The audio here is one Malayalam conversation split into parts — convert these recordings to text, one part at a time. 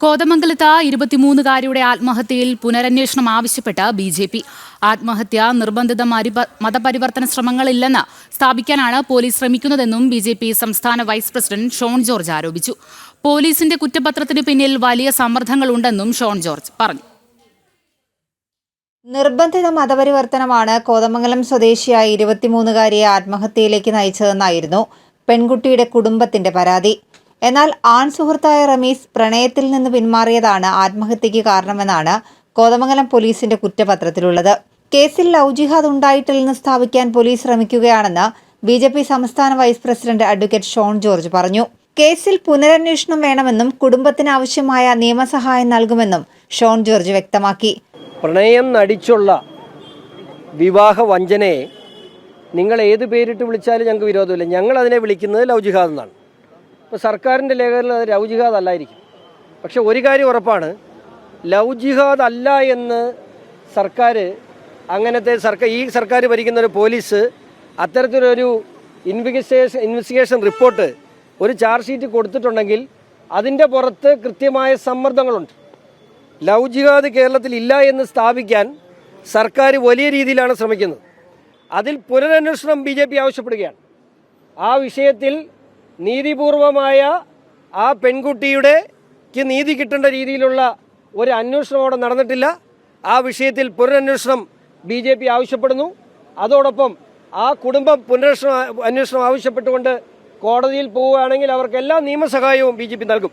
കോതമംഗലത്ത് ഇരുപത്തിമൂന്നുകാരിയുടെ ആത്മഹത്യയിൽ പുനരന്വേഷണം ആവശ്യപ്പെട്ട് ബി ജെ പി. ആത്മഹത്യ നിർബന്ധിത മതപരിവർത്തന ശ്രമങ്ങളില്ലെന്ന് സ്ഥാപിക്കാനാണ് പോലീസ് ശ്രമിക്കുന്നതെന്നും ബി ജെ പി സംസ്ഥാന വൈസ് പ്രസിഡന്റ് ഷോൺ ജോർജ് ആരോപിച്ചു. പോലീസിന്റെ കുറ്റപത്രത്തിന് പിന്നിൽ വലിയ സമ്മർദ്ദങ്ങളുണ്ടെന്നും ഷോൺ ജോർജ് പറഞ്ഞു. നിർബന്ധിത മതപരിവർത്തനമാണ് കോതമംഗലം സ്വദേശിയായ ഇരുപത്തിമൂന്നുകാരിയെ ആത്മഹത്യയിലേക്ക് നയിച്ചതെന്നായിരുന്നു പെൺകുട്ടിയുടെ കുടുംബത്തിന്റെ പരാതി. എന്നാൽ ആൺ സുഹൃത്തായ റമീസ് പ്രണയത്തിൽ നിന്ന് പിന്മാറിയതാണ് ആത്മഹത്യയ്ക്ക് കാരണമെന്നാണ് കോതമംഗലം പോലീസിന്റെ കുറ്റപത്രത്തിലുള്ളത്. കേസിൽ ലവ് ജിഹാദ് ഉണ്ടായിട്ടില്ലെന്ന് സ്ഥാപിക്കാൻ പോലീസ് ശ്രമിക്കുകയാണെന്ന് ബി ജെ പി സംസ്ഥാന vice president advocate Shone George പറഞ്ഞു. കേസിൽ പുനരന്വേഷണം വേണമെന്നും കുടുംബത്തിന് ആവശ്യമായ നിയമസഹായം നൽകുമെന്നും ഷോൺ ജോർജ് വ്യക്തമാക്കി. പ്രണയം നടിച്ചുള്ള വിവാഹ വഞ്ചനയെ നിങ്ങൾ ഏത് പേരിട്ട് വിളിച്ചാലും ഞങ്ങൾക്ക് വിരോധമില്ല. ഞങ്ങൾ അതിനെ വിളിക്കുന്നത് ലവ് ജിഹാദ് എന്നാണ്. ഇപ്പോൾ സർക്കാരിന്റെ ലേഖനത്തിൽ അത് ലവ് ജിഹാദ് അല്ലായിരിക്കും പക്ഷെ ഒരു കാര്യം ഉറപ്പാണ് ലവ് ജിഹാദ് അല്ല എന്ന് സർക്കാർ അങ്ങനത്തെ സർക്കാർ ഈ സർക്കാർ ഭരിക്കുന്ന ഒരു പോലീസ് അത്തരത്തിലൊരു ഇൻവെസ്റ്റിഗേഷൻ ഇൻവെസ്റ്റിഗേഷൻ റിപ്പോർട്ട് ഒരു ചാർജ് ഷീറ്റ് കൊടുത്തിട്ടുണ്ടെങ്കിൽ അതിന്റെ പുറത്ത് കൃത്യമായ സമ്മർദ്ദങ്ങളുണ്ട്. ലവ് ജിഹാദ് കേരളത്തിൽ ഇല്ല എന്ന് സ്ഥാപിക്കാൻ സർക്കാർ വലിയ രീതിയിലാണ് ശ്രമിക്കുന്നത്. അതിൽ പുനരന്വേഷണം ബി ആവശ്യപ്പെടുകയാണ്. ആ വിഷയത്തിൽ നീതിപൂർവമായ ആ പെൺകുട്ടിയുടെ നീതി കിട്ടേണ്ട രീതിയിലുള്ള ഒരു അന്വേഷണം അവിടെ നടന്നിട്ടില്ല. ആ വിഷയത്തിൽ പുനരന്വേഷണം ബി ജെ പി ആവശ്യപ്പെടുന്നു. അതോടൊപ്പം ആ കുടുംബം പുനരന്വേഷണം അന്വേഷണം ആവശ്യപ്പെട്ടുകൊണ്ട് കോടതിയിൽ പോവുകയാണെങ്കിൽ അവർക്ക് എല്ലാ നിയമസഹായവും ബി ജെ പി നൽകും.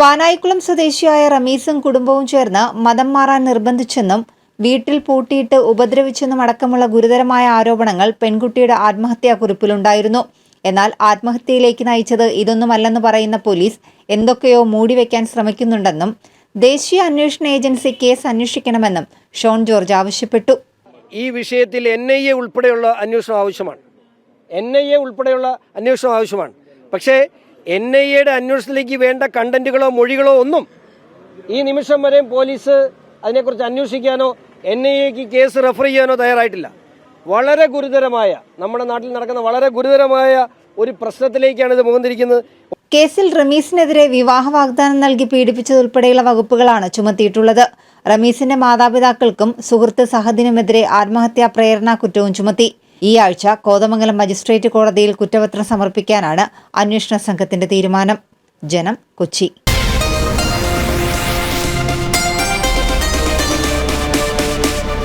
പാനായിക്കുളം സ്വദേശിയായ റമീസും കുടുംബവും ചേർന്ന് മതം മാറാൻ നിർബന്ധിച്ചെന്നും വീട്ടിൽ പൂട്ടിയിട്ട് ഉപദ്രവിച്ചെന്നും അടക്കമുള്ള ഗുരുതരമായ ആരോപണങ്ങൾ പെൺകുട്ടിയുടെ ആത്മഹത്യാ കുറിപ്പിലുണ്ടായിരുന്നു എന്നാൽ ആത്മഹത്യയിലേക്ക് നയിച്ചത് ഇതൊന്നുമല്ലെന്ന് പറയുന്ന പോലീസ് എന്തൊക്കെയോ മൂടിവെക്കാൻ ശ്രമിക്കുന്നുണ്ടെന്നും ദേശീയ അന്വേഷണ ഏജൻസി കേസ് അന്വേഷിക്കണമെന്നും ഷോൺ ജോർജ് ആവശ്യപ്പെട്ടു. ഈ വിഷയത്തിൽ എൻ ഐ എ ഉൾപ്പെടെയുള്ള അന്വേഷണം ആവശ്യമാണ്. എൻ ഐ എ ഉൾപ്പെടെയുള്ള അന്വേഷണം ആവശ്യമാണ്. പക്ഷേ എൻ ഐ എയുടെ അന്വേഷണത്തിലേക്ക് വേണ്ട കണ്ടന്റുകളോ മൊഴികളോ ഒന്നും ഈ നിമിഷം വരെയും പോലീസ് അതിനെക്കുറിച്ച് അന്വേഷിക്കാനോ എൻ ഐ എക്ക് കേസ് റെഫർ ചെയ്യാനോ തയ്യാറായിട്ടില്ല. വളരെ ഗുരുതരമായ നമ്മുടെ നാട്ടിൽ നടക്കുന്ന വളരെ ഗുരുതരമായ ഒരു പ്രശ്നത്തിലേക്കാണ് ഇത് മുഖന്തിരിക്കുന്നത് കേസിൽ റമീസിനെതിരെ വിവാഹ വാഗ്ദാനം നൽകി പീഡിപ്പിച്ചതുൾപ്പെടെയുള്ള വകുപ്പുകളാണ് ചുമത്തിയിട്ടുള്ളത്. റമീസിന്റെ മാതാപിതാക്കൾക്കും സുഹൃത്ത് സഹദിനുമെതിരെ ആത്മഹത്യാ പ്രേരണാ കുറ്റവും ചുമത്തി. ഈ ആഴ്ച കോതമംഗലം മജിസ്ട്രേറ്റ് കോടതിയിൽ കുറ്റപത്രം സമർപ്പിക്കാനാണ് അന്വേഷണ സംഘത്തിന്റെ തീരുമാനം. ജനം കൊച്ചി.